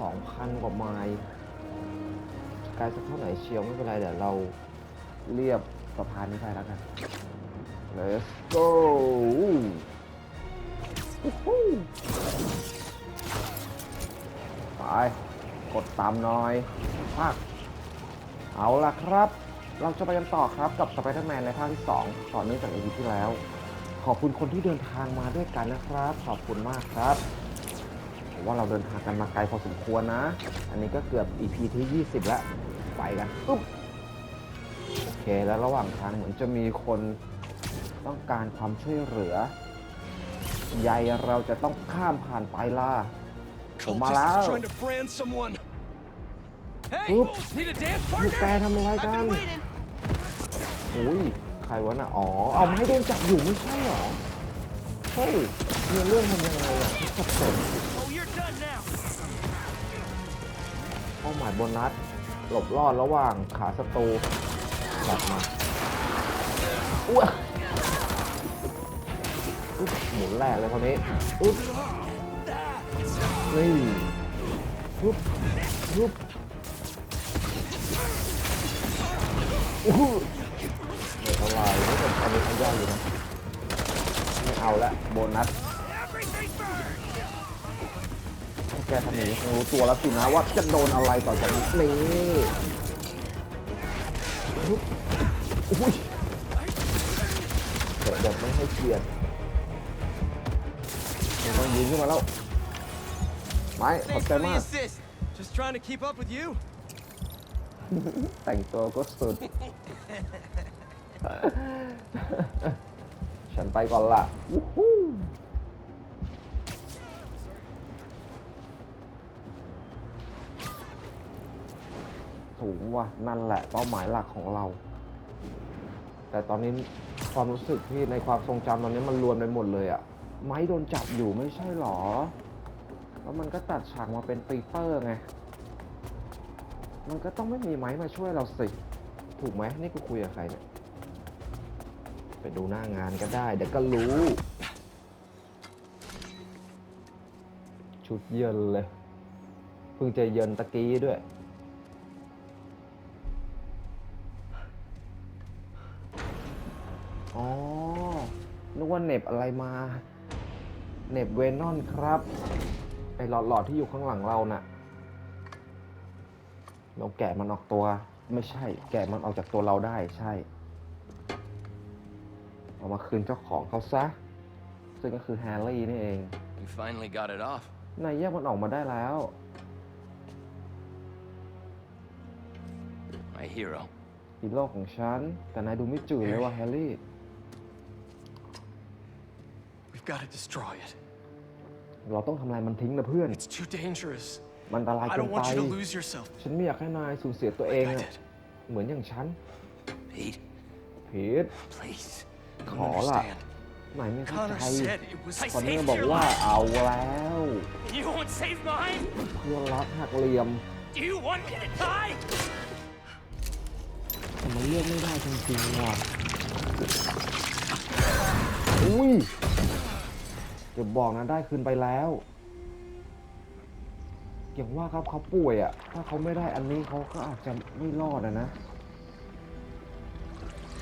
2,000 กว่าไมล์ไกลสักเท่าไหร่เชียวไม่เป็นไรเดี๋ยวเราเรียบสะพานนี้ไปแล้วกัน let's go ไป กดตามหน่อยภาคเอาล่ะครับ เราจะไปกันต่อครับกับสไปเดอร์แมนในภาคที่ 2 ต่อเนื่องจาก EP ที่แล้ว ขอบคุณคนที่เดินทางมาด้วยกันนะครับ ขอบคุณมากครับ ว่าเราเดินทางกันมาไกลพอสมควรนะ อันนี้ก็เกือบ EP ที่ 20 แล้ว ไปกันอุ๊บโอเค แล้วระหว่างทางเหมือนจะมีคนต้องการความช่วยเหลือใยเราจะต้องข้ามผ่านไปล่ะผมมาแล้ว Cultists trying to brand someone. Hey, Oop. need a dance พวกแก partner? ทำอะไร I've กัน been waiting. อุ้ย ใครวะน่ะ อ๋อ เอาไม้โดนจับอยู่ไม่ใช่เหรอ เฮ้ยเนื้อเรื่องมันยังไงอะที่สับสน หมายโบนัส หลบรอดระหว่างขาศัตรูจับมาอ้วหมุนแรกเลยคนนี้อุ๊บนี่อุ๊บอุ๊บอู้หูไม่เท่าไรไม่เป็นความเป็นย่อยอยู่นะ ไม่เอาละโบนัส กทำอย่างนี้คงรู้ตัวแล้วสินะว่าจะโดนอะไรต่อจากนี้นี่อุ๊บอุ้ยเดี๋ยวแบบไม่ให้เกียรติไม่ต้องยิงขึ้นมาแล้วไม่ขอบ Thanks ใจ for the มาก assist. Just trying to keep up with you. แต่งตัวก็สุด ฉันไปก่อนละ สูงว่ะนั่นแหละเป้าหมายหลักของเรา แต่ตอนนี้ความรู้สึกที่ในความทรงจำตอนนี้มันรวมไปหมดเลยอะไม้โดนจับอยู่ไม่ใช่หรอ แล้วมันก็ตัดฉากมาเป็นปีเตอร์ไง มันก็ต้องไม่มีไม้มาช่วยเราสิ ถูกไหมนี่กูคุยกับใครเนี่ย ไปดูหน้างานก็ได้ เดี๋ยวก็รู้ ชุดเยินเลย เพิ่งจะเยินตะกี้ด้วย อ๋อ นึกว่าเหน็บอะไรมาเหน็บเวนอนครับ ไอ้หลอดๆที่อยู่ข้างหลังเราน่ะ เราแกะมันออกตัว ไม่ใช่ แกะมันออกจากตัวเราได้ใช่ เอามาคืนเจ้าของเขาซะ ซึ่งก็คือแฮร์รี่นี่เอง You finally got it off. นายแยกมันออกมาได้แล้ว My hero. ฮีโร่ของฉัน แต่นายดูไม่จืดเลยว่าแฮร์รี่ We've got to destroy it. เราต้องทำลายมันทิ้งนะเพื่อน It's too dangerous. มันอันตราย I เกิน don't ไป want you to lose yourself ฉันไม่อยากให้นายสูญเสียตัวเอง like I อะ did. เหมือนอย่างฉัน Pete, พีท please. You ข don't อละ understand. นายไม่เข้า Connor ใจ said it was คอนเนอ saved ร์บอก your ว่า life. เอาแล้ว You won't save mine? เพื่อนรักหักเหลี่ยม Do you want me to die? แต่มันเลือกไม่ได้จริงๆว่ะ อุ้ย เดี๋ยวบอกนะได้คืนไปแล้วอย่างว่าครับเขาป่วยอะ่ะ ถ้าเขาไม่ได้อันนี้เขาก็อาจจะไม่รอดอะนะ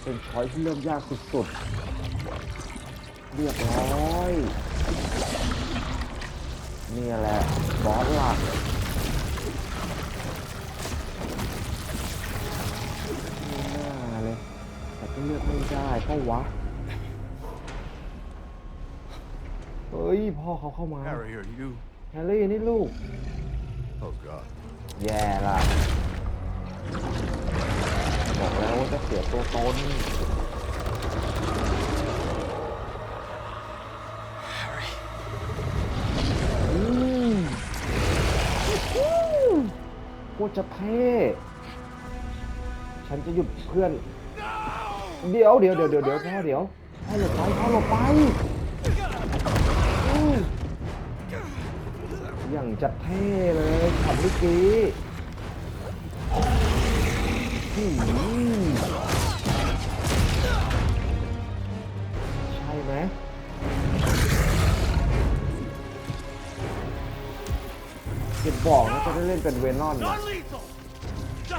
เป็นช้อยที่เริ่มยากสุดๆเรียบร้อยนี่แหละบอสหลักไม่น่าเลย แต่ก็เลือกไม่ได้ก็วะ เฮ้ยพ่อเขาเข้ามา Harry, are you? แฮร์รี่นี่ลูก Oh God. แย่ละบอกแล้วว่าจะเสียตัวตน Harry. อืมโคตรจะเท่ฉันจะหยุดเพื่อนเดี๋ยวเดี๋ยวเดี๋ยวเดี๋ยวเดี๋ยวพ่อเดี๋ยวพ่อหลบไปพ่อหลบไป อย่างจะเท่เลยขับเมื่อกี้ใช่ไหมเก็บบอกนะจะได้เล่นเป็นเวนอนนะ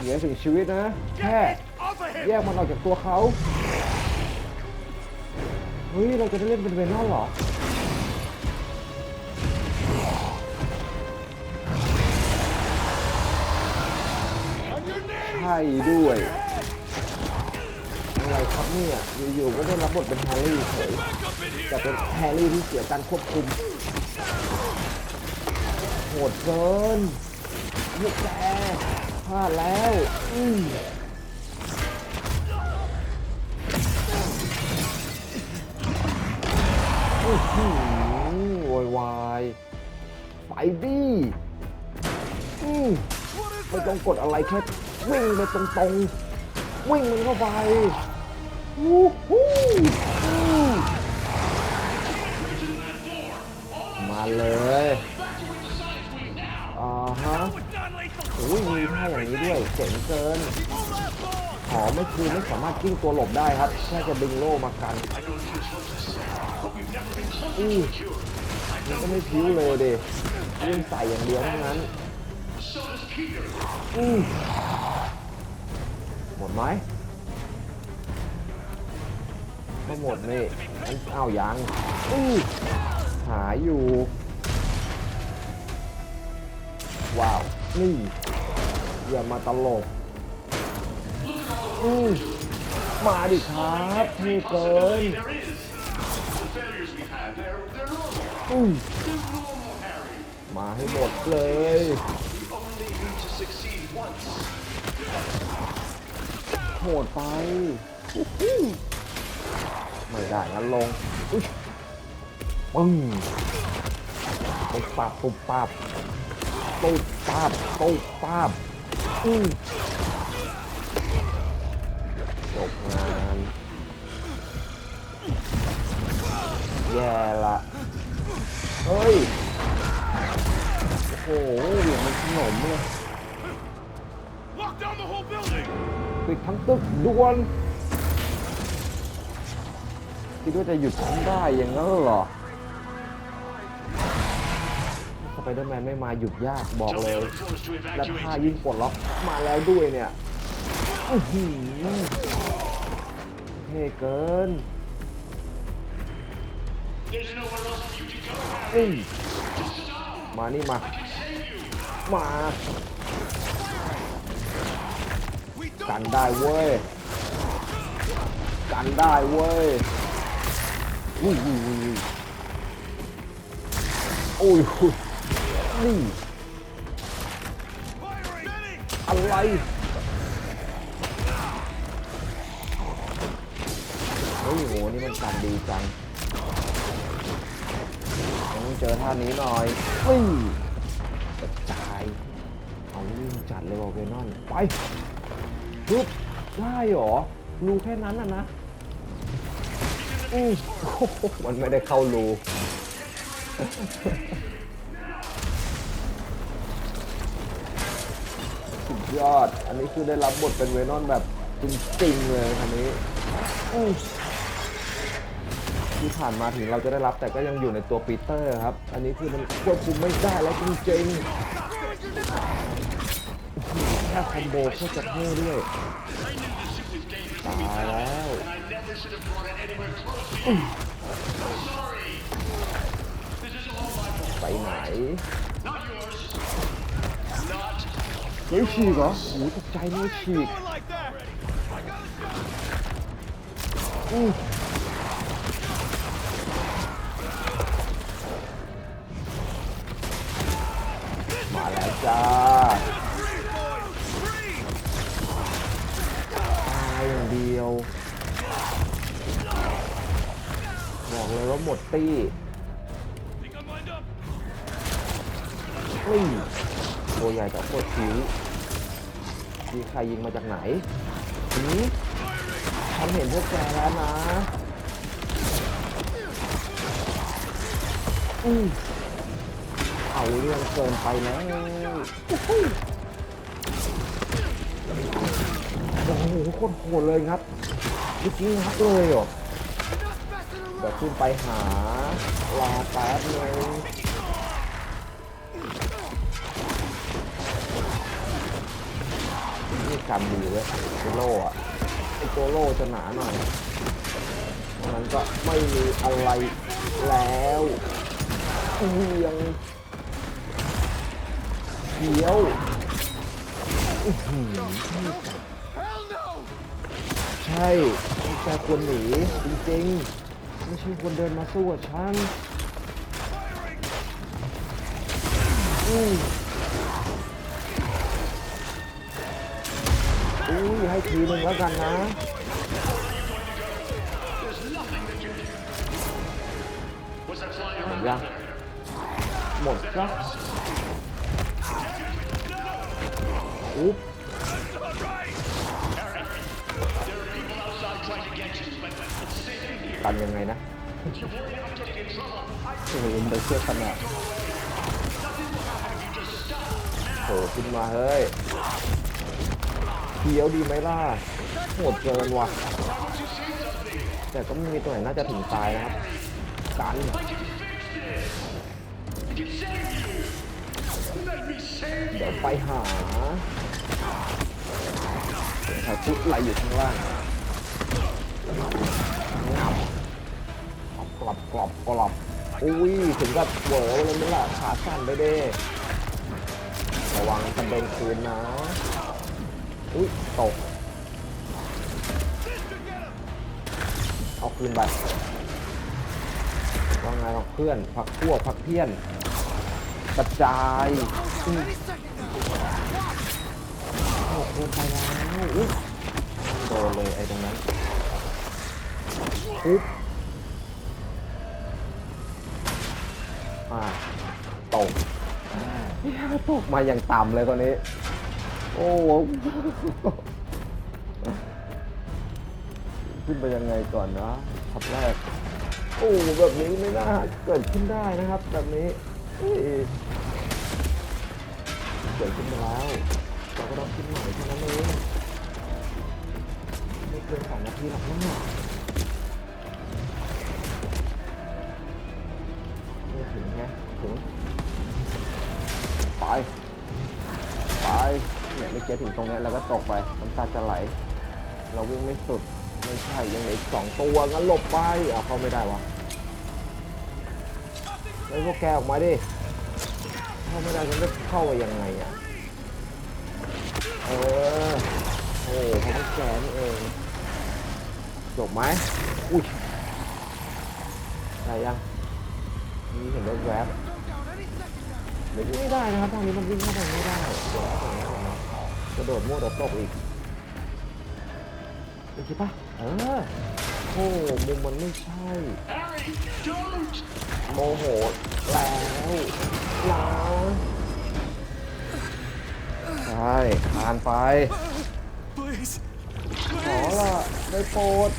เสีย Just ถึงชีวิตนะ แค่แยกมันออกจากตัวเขา เฮ้ย เราจะได้เล่นเป็นเวนอนเหรอ ใช่ด้วยอะไรครับเนี่ยอยู่ๆก็ได้รับบทเป็นแฮร์รี่เฉยแต่เป็นแฮร์รี่ที่เสียการควบคุมโหดเกินพวกแกพลาดแล้วอืมอื้อหือโวยวายไปดิอืมไม่ต้องกดอะไรแค่ วิ่งไปตรงๆ วิ่งมันเข้าไปวู้ฮู้มาเลยอ่าฮะโอ้ยมีท่าอย่างนี้ด้วยเจ๋งเกิน Won't last long. หอไม่คือไม่สามารถกิ้งตัวหลบได้ครับ แค่จะดึงโล่มากันอือมันก็ไม่พิ้วเลยเดวิ่งใส่อย่างเดียวเท่านั้นอือ หมดนี่มันอ้าวยังอือหาอยู่ ว้าว นี่อย่ามาตลกอืมมาดิครับเท่เกินอืมมาให้หมดเลยโหดไปอู้หู ไม่ได้งั้นลงอุ๊ยปึ้งปุบปับปุบปับปุบปับปุบปับอืมจบงานแย่ละเฮ้ย โอ้โหเหวี่ยงมันขนมเลยปิดทั้งตึกด่วน คิดว่าจะหยุดฉันได้อย่างนั้นเหรอสไปเดอร์แมนไม่มาหยุดยากบอกเลย และถ้ายิ่งปลดล็อกมาแล้วด้วยเนี่ยอื้อหือเท่เกินนี่มานี่มา มากันได้เว้ย กันได้เว้ย อุ้ยอุ้ยอุ้ยอุ้ยอุ้ยนี่อะไรเฮ้ยโหนี่มันกันดีจังต้องเจอท่านี้หน่อยวิ่งกระจายเอาวิ่งจัดเลยบอกเวนอนไปปึ๊บได้หรอ รูแค่นั้นอะนะ อู้มันไม่ได้เข้ารูสุดยอด อันนี้คือได้รับบทเป็นเวนอนแบบจริงๆเลยคันนี้ที่ผ่านมาถึงเราจะได้รับแต่ก็ยังอยู่ในตัวปีเตอร์ครับ อันนี้คือมันควบคุมไม่ได้แล้วจริงๆแค่คอมโบโคตรจะเท่ด้วยตายแล้ว อื้อไปไหนเฮ้ยฉีกเหรอโหตกใจเลยฉีก Going like that. อื้อมาแล้วจ้า ตี้ Think I'm lined up. นี่ตัวใหญ่แต่โคตรผิวมีใครยิงมาจากไหนหืมฉันเห็นพวกแกแล้วนะอืมเอาเรื่องเกินไปแล้วโอ้โหโคตรโหดเลยครับเมื่อกี้งัดเลยเหรอ เดี๋ยวขึ้นไปหารอแป๊บนึงนี่กำดีอเว้ยตัโลอะไอตัโลจะหนาหน่อยมันก็ไม่มีอะไรแล้วเอียงเขียวใช่แค่ควรหนีจริงๆ ไม่ใช่ควรเดินมาสู้กับฉัน Firing! อุ้ยอุ้ยให้ทีหนึ่งแล้วกันนะหมดยังหมดจ้ะอุ๊บ กันยังไงนะโอ้โหมันเชื่อขนาดโผล่ขึ้นมาเฮ้ยเขียวดีไหมล่ะโหดเกินว่ะ แต่ก็ไม่มีตัวไหนน่าจะถึงตายนะครับกันเดี๋ยวไปหาใครพุดอะไรอยู่ข้างล่าง งับกรอบกรอบกรอบอุ้ยถึงกับเวอเลยมั้ยล่ะขาสั่นไปเด้ระวังกระเด็นคืนนะอุ้ยตกเอาคืนไปว่าไงเราเพื่อนพักพวกพักเพี้ยนกระจายโอ้โหไปแล้วอุ๊ยโดนเลยไอ้ตรงนั้น ปุ๊บอ่าตกตกมาอย่างต่ำเลยคนนี้ โอ้โหขึ้นไปยังไงก่อนนะทับแรก โอ้แบบนี้ไม่น่าเกิดขึ้นได้นะครับ แบบนี้เอ้ยเกิดขึ้นมาแล้ว เราก็ต้องขึ้นใหม่เท่านั้นเองไม่เกินสองนาทีหรอกนะ ถึงไปไปเนี่ยไม่เก็ตถึงตรงนี้แล้วก็ตกไปน้ำตาจะไหล เราวิ่งไม่สุดไม่ใช่ยังเหลืออีกสองตัวงั้นหลบไปเอาเข้าไม่ได้วะแล้วพวกแกออกมาดิเข้าไม่ได้ฉันจะเข้าไปยังไงอะเออโอ้เพราะพวกแกนี่เองจบไหมอุ้ยได้ยังนี่เห็นรถแวบ ไม่ได้นะครับทางนี้มันวิ่งเข้าไปไม่ได้เดี๋ยวตรงนี้ก่อนนะกระโดดมั่วเดี๋ยวตกอีกโอเคปะเออโอ้มุมมันไม่ใช่โมโหแล้วนะใช่ทานไปขอละได้โปรด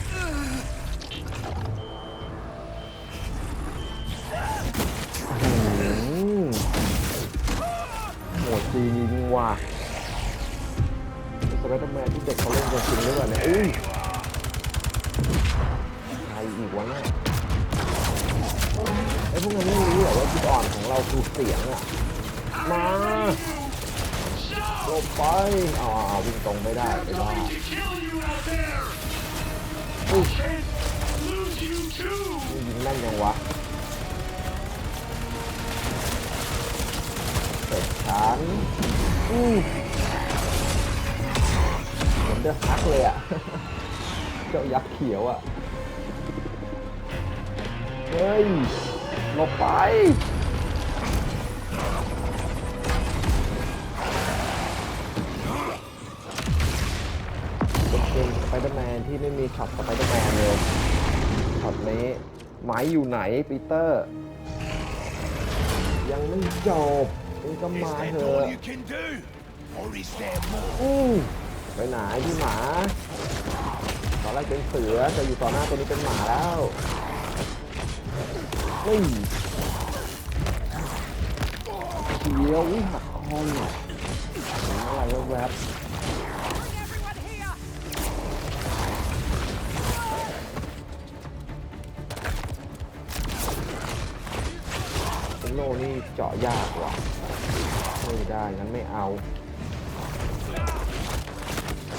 จริงว่ะสไปเดอร์แมนที่เด็กเขาเล่นกันจริงหรือเปล่าเนี่ยอุ้ยใครอีกวะเนี่ยไอ้พวกนั้นไม่รู้เหรอว่าจุดอ่อนของเราคือเสียงอะมาลบไปอ๋อวิ่งตรงไม่ได้ไอ้บ้าอุ้ยยิงแม่นยังวะ เสร็จันอู้เหมือนเดือดฮักเลยอะ เจ้ายักษ์เขียวอะ เฮ้ยหลบไปเป็นสไปเดอร์แมนที่ไม่มีช็อตสไปเดอร์แมนเลยช็อตนี้ไม้อยู่ไหนปีเตอร์ ยังไม่จบ นี่ก็มาเถอะอู้ไปไหนพี่หมา ตอนแรกเป็นเสือแต่อยู่ต่อหน้าตัวนี้เป็นหมาแล้วนี่เขียวหักคอเนี่ยอะไรแวบโลนี่เจาะยากว่ะ ไม่ได้งั้นไม่เอา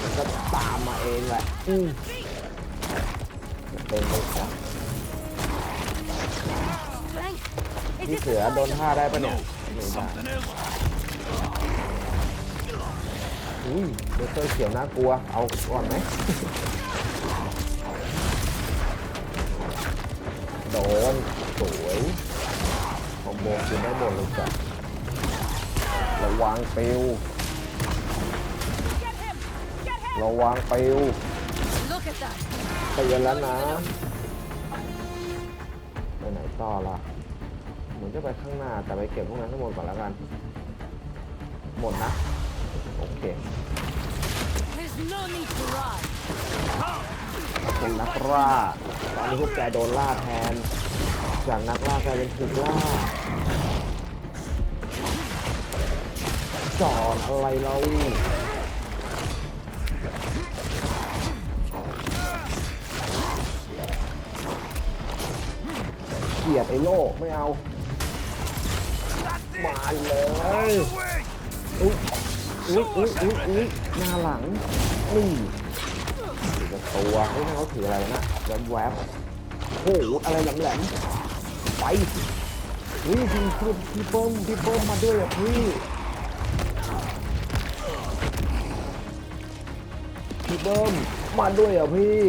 มันก็ตามมาเองแหละอืมเป็นไปซะที่เสือโดนท่าได้ปะเนี่ยไม่ได้อุ้ยเบเตอร์เขียวน่ากลัว เอาก่อนไหมโดนสวยคอมโบกินได้หมดเลยจ้ะ ระวังปิว Get him! Get him! ระวังปิว Look at that! เตือนแล้วนะ ไปไหนต่อล่ะเหมือนจะไปข้างหน้าแต่ไปเก็บพวกนั้นทั้งหมดก่อนแล้วกัน หมดนะ โอเค There's no need to run. เป็นนักล่าตอนนี้พวกแกโดนล่าแทน จากนักล่ากลายเป็นถูกล่า อดอะไรเราเกลียดไอ้โลกไม่เอา มาเลยอุ้ยอุ้ยอุ้ยอุ้ยอุ้ยหน้าหลังนี่ถือตัวเฮ้ยนั่นเขาถืออะไรนะแวบแวบโอ้โหอะไรแหลมแหลมไปเฮ้ยพี่พี่พี่เบิ้มพี่เบิ้มมาด้วยอะพี่ เบิ้มมาด้วยอะพี่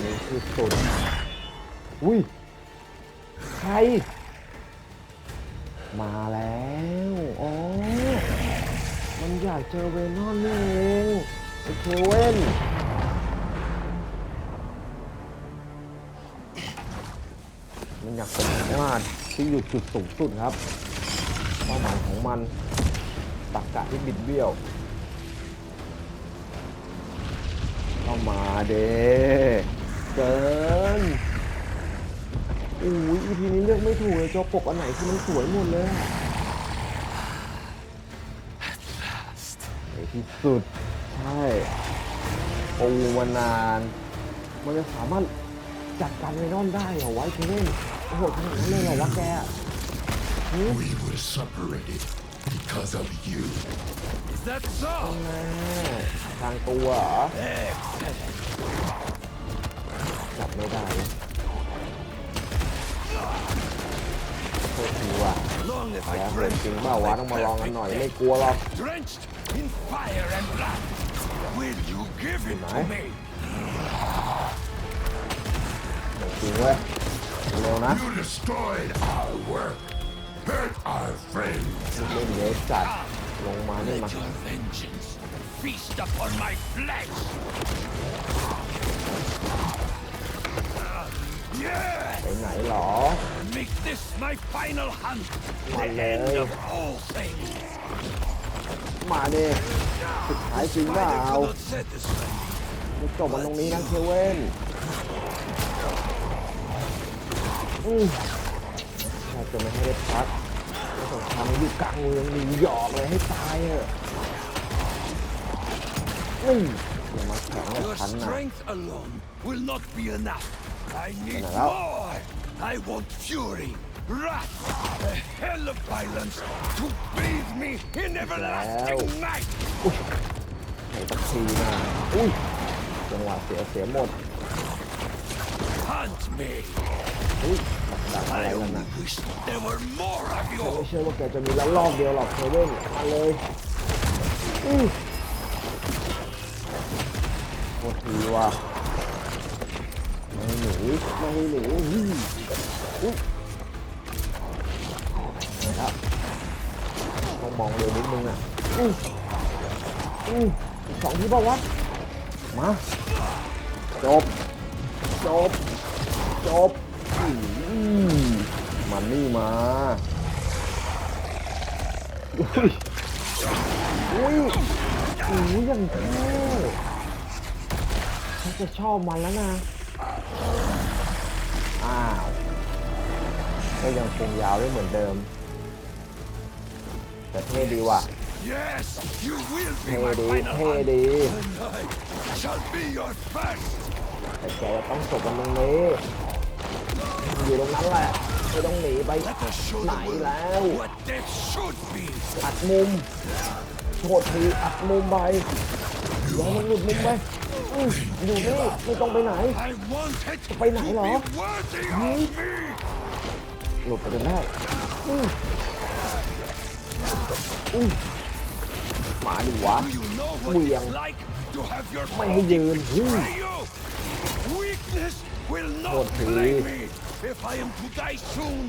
นี่คือสุดอุ้ย ใคร มาแล้ว อ๋อ มันอยากเจอเวนอนนี่เองไอ้เคเวนมันอยากเป็นมาที่อยู่จุดสูงสุดครับ ป้าหมายของมันตักกะที่บิดเบี้ยวเข้ามาเด้เกินอุ้ย EP นี้เลือกไม่ถูกเลยจอปกอันไหนคือมันสวยหมดเลยอะในที่สุด ใช่ปูมานาน มันจะสามารถจัดการไวนอนได้เหรอไว้เคเว่นโอ้โหขนาดนั้นเลยเหรอวะแก We were separated because of you. Is that so? แม่ทางตัวเหรอจับไม่ได้เลยโทษทีว่ะ Long if แล้ว I เรื่อง drink จริงเปล่าวะต้องมาลองกันหน่อยไม่กลัวหรอก drenched in fire and blood. Will you give it to me? จริงเว้ยเร็วนะ You destroyed our work, hurt our friends. เล่นเยอะจัดลงมานี่มา Let your vengeance feast upon my flesh. Yeah! ไปไหนหรอ Make this my final hunt. The Hello. end of all things. มาดิสุดท้ายจริงเปล่า Spider cannot satisfy me. มันจบมันตรงนี้นะเคเว่นอืมแทบ จะไม่ให้ได้พักสงครามอยู่กลางเมืองนิวยอร์กเลยให้ตายเถอะนี่อย่ามาแข่งกับ Your ฉันนะ strength alone will not be enough. I need Hello. more. I want fury, wrath, a hell of violence to bathe me in everlasting night. ไหนสักทีนะอุ้ยจังหวะเสียเสียหมด Hunt me. อุ้ยกับดักอะไร I กัน only นะ wish there were more of ไม่เชื่อว่าแกจะมีละลอกเดียวหรอกเคเว่นมาเลยอือโทษทีว่ะไม่หนีไม่หนีอื้ออุ๊ยนะครับต้องมองเร็วนิดนึงอะอืออือสองทีเปล่าวะมาจบ จบ จบ มันนี่มาอุ้ยอุ้ยอุ้ยยังเท่ฉันจะชอบมันแล้วนะ อ้าวก็ยังคงยาวได้เหมือนเดิม แต่เท่ดีว่ะ Yes, you will เท่ my ดี final เท่ hunt. ดี And I shall be your first. แต่แกต้องจบกันตรงนี้ อยู่ตรงนั้นแหละไม่ต้องหนีไป Let us show ไหน the world แล้ว what death should be. อัดมุมโทษทีอัดมุมไปอย้ายมันหลุดมุมไปอื้ออยู่นี่ไม่ต้องไปไหน I want it to ไปไหนเหรอ be worthy of me. หลุดไปจนได้อื้ออื้อมาดิวะ Do you know what William. it's like to have your ไม่ให้ยืน อื้อ Free you! Weakness will not What the- play me! If I am to die soon,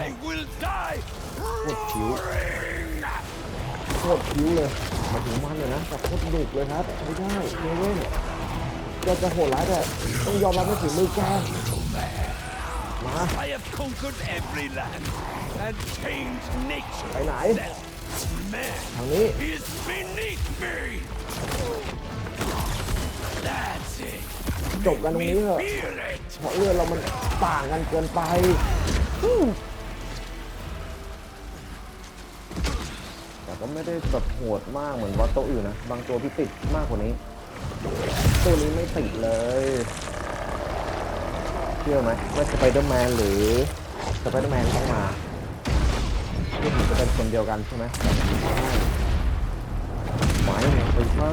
I will die roaring! โคตรคิ้วเลยหมายถึงมันเลยนะแต่โคตรดุเลยครับไม่ได้เนเว่นแกจะโหดร้ายแต่ต้องยอมรับในฝีมือแกมา I have conquered every land and changed nature. ไปไหน That man ทางนี้ is beneath me! That's it! จบกันตรงนี้เถอะ Feel it! เพราะเลือดเรามันต่างกันเกินไปอื้อแต่ก็ไม่ได้แบบโหดมากเหมือนบอสตัวอื่นนะ บางตัวที่ติดมากกว่านี้ ตัวนี้ไม่ติดเลย เชื่อไหมว่าสไปเดอร์แมนหรือสไปเดอร์แมนต้องมานี่ถึงจะเป็นคนเดียวกันใช่ไหมหมายไงไฟฟ้า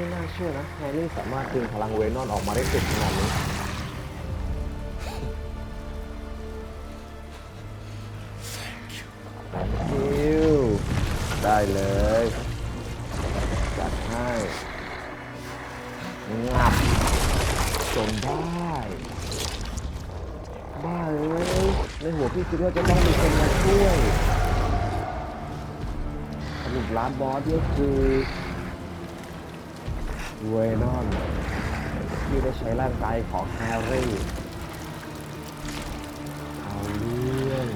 ไม่น่าเชื่อนะแฮร์รี่สามารถดึงพลังเวนอนออกมาได้สุดขนาดนี้ thank you ได้เลย จัดให้งับจนได้ บ้าเอ้ยในหัวพี่คิดว่าจะต้องมีคนมาช่วยสรุปร้านบอสก็คือ เวนอนที่ได้ใช้ร่างกายของแฮร์รี่เอาเรื่อง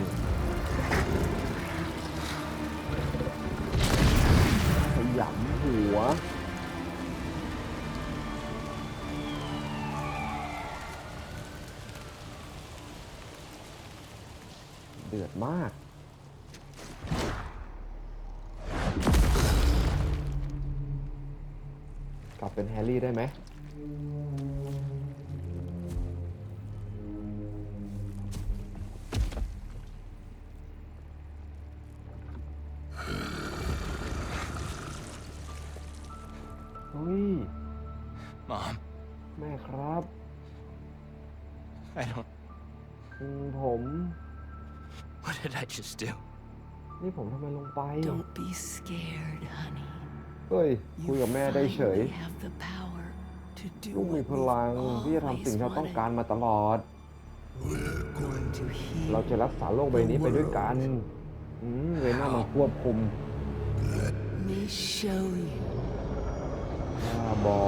ขยำหัวเดือดมากก ได้ไหมเฮ้ย Mom, แม่ครับ I don't. อืมผม What did I just do? นี่ผมทำไมลงไป Don't be scared, honey. เฮ้ย คุยกับแม่ได้เฉย finally have the power to do ลูกมี what พ we've ลังที่จะทำสิ่งที่เรา always ต้องการ wanted. มาตลอด Going to เรา heal. จะรักษาโลกใบนี้ไปด้วยกันอืมเวน่ามันควบคุม Me show you. บ้าบอ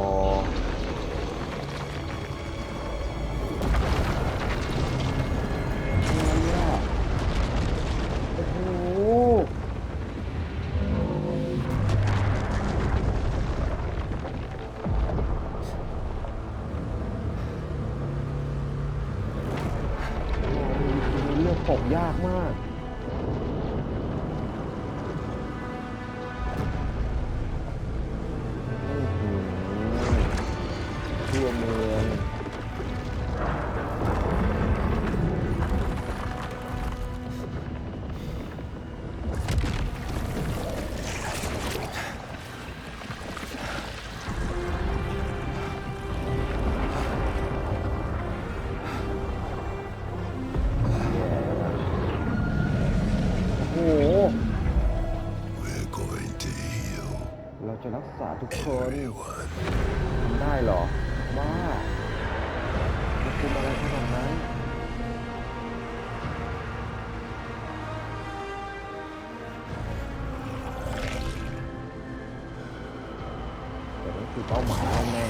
คือเป้าหมายแน่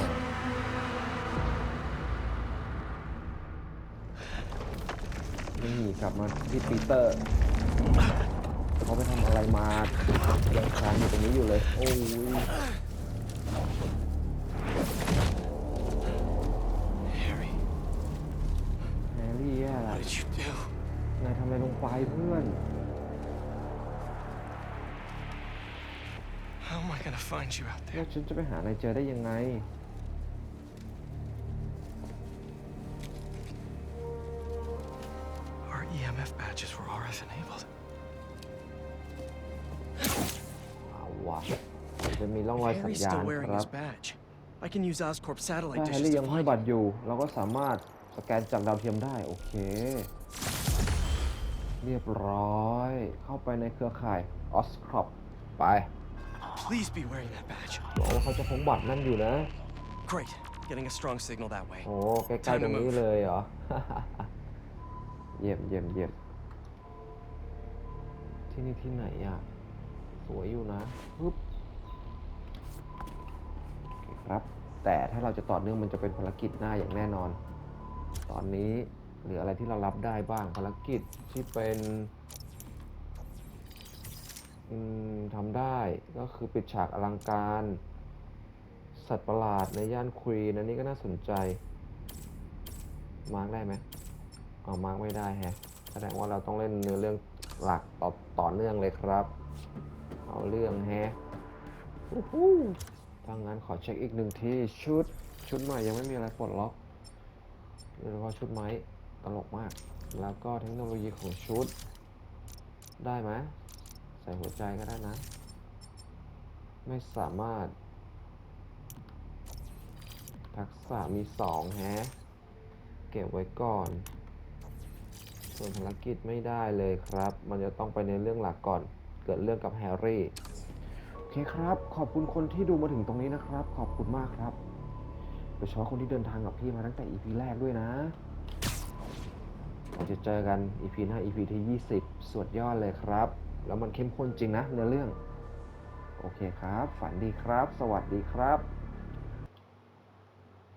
ๆนี่กลับมาที่ปีเตอร์ เขาไปทำอะไรมายังค้างอยู่ตรงนี้อยู่เลย โอ้ย Harry, แฮร์รี่แย่ what ละ did you do? นายทำอะไรลงไปเพื่อน find you out แล้ว there? ฉันจะไปหานายเจอได้ยังไง Our EMF badges were RF enabled. เอาวะจะมีร่องรอยสัญ Harry's ญาณ still wearing ครั his บ badge. I can use Oscorp satellite ถ้าแฮร์ dishes รี่ to ยังห้อย find บั him. ตรอยู่ เราก็สามารถสแกนจากดาวเทียมได้ โอเค เรียบร้อย เข้าไปในเครือข่ายออสครอปไป Please be wearing that badge. หวังว่าเขาจะพกบัตรนั่นอยู่นะ Great. Getting a strong signal that way. โอ้ใกล้ๆตรงนี้เลยเหรอ เยี่ยมเยี่ยมเยี่ยมที่นี่ที่ไหนอะ สวยอยู่นะปึ๊บโอเคครับ แต่ถ้าเราจะต่อเนื่องมันจะเป็นภารกิจหน้าอย่างแน่นอน ตอนนี้เหลืออะไรที่เรารับได้บ้างภารกิจที่เป็น อืมทำได้ก็คือปิดฉากอลังการ สัตว์ประหลาดในย่านควีนอันนี้ก็น่าสนใจ มาร์กได้ไหมอ๋อมาร์กไม่ได้แฮะแสดงว่าเราต้องเล่นเนื้อเรื่องหลักต่อต่อเนื่องเลยครับ เอาเรื่องแฮะถ้างั้นขอเช็คอีกหนึ่งทีชุดชุดใหม่ยังไม่มีอะไรปลดล็อกโดยเฉพาะชุดไม้ตลกมาก แล้วก็เทคโนโลยีของชุด ได้ไหม ส่หัวใจก็ได้นะ ไม่สามารถ ทักษะมีสองแฮะ เก็บไว้ก่อน ส่วนภารกิจไม่ได้เลยครับ มันจะต้องไปในเรื่องหลักก่อน เกิดเรื่องกับแฮร์รี่ โอเคครับ ขอบคุณคนที่ดูมาถึงตรงนี้นะครับ ขอบคุณมากครับโดยเฉพาะคนที่เดินทางกับพี่มาตั้งแต่ EP แรกด้วยนะเราจะเจอกัน EP หน้า EP ที่ 20 สวดยอดเลยครับ แล้วมันเข้มข้นจริงนะเนื้อเรื่อง โอเคครับ ฝันดีครับ สวัสดีครับ